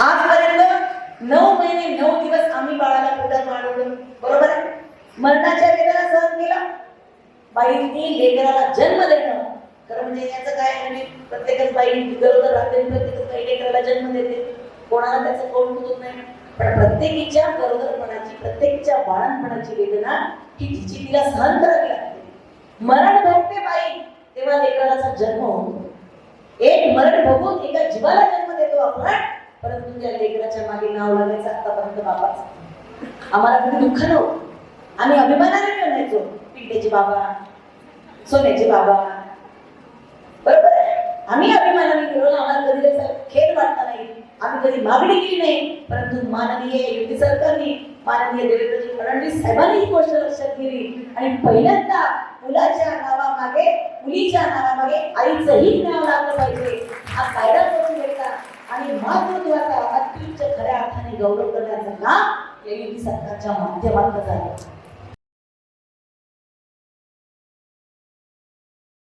आजपर्यंत नऊ महिने नऊ दिवस आम्ही बाळाला पोटात वाढवलं. बरोबर आहे? मरणाच्या वेदना सहन केला. बाईंनी लेकराला जन्म देणं. खरं म्हणजे याचं काय म्हणजे प्रत्येकच बाई गरोदर राहते प्रत्येकच बाई लेकराला जन्म देते. कोणाला त्याचं कोण होत नाही. पण प्रत्येकीच्या गरोदरपणाची प्रत्येकीच्या बाळणपणाची वेदना ही तिची तिला सहन करावी लागते. मरण भोगते बाई तेव्हा लेकराचा जन्म होतो. एक मरण भोगून एका जीवाला जन्म देतो आपण. परंतु त्या लेकराच्या मागे नाव लागायचं आतापर्यंत बाबाच. आम्हाला कधी दुःख नव्हतं आम्ही अभिमानाने म्हणायचो पिंटेचे बाबा सोन्याचे बाबा. बरोबर आम्ही अभिमानाने मिळवलं आम्हाला कधी त्याचा खेद वाटला नाही. आम्ही कधी मागणी केली नाही. परंतु माननीय युती सरकारने माननीय देवेंद्रजी फडणवीस साहेबांनी ही गोष्ट लक्षात घेतली. आणि पहिल्यांदा मुलाच्या नावामागे मुलीच्या नावामागे आईचंही नाव लागलं पाहिजे. हा कायदा आणि मातृत्वाचा अत्युच्च खऱ्या अर्थाने गौरव करण्याचं काम या सरकारच्या माध्यमातून झालं.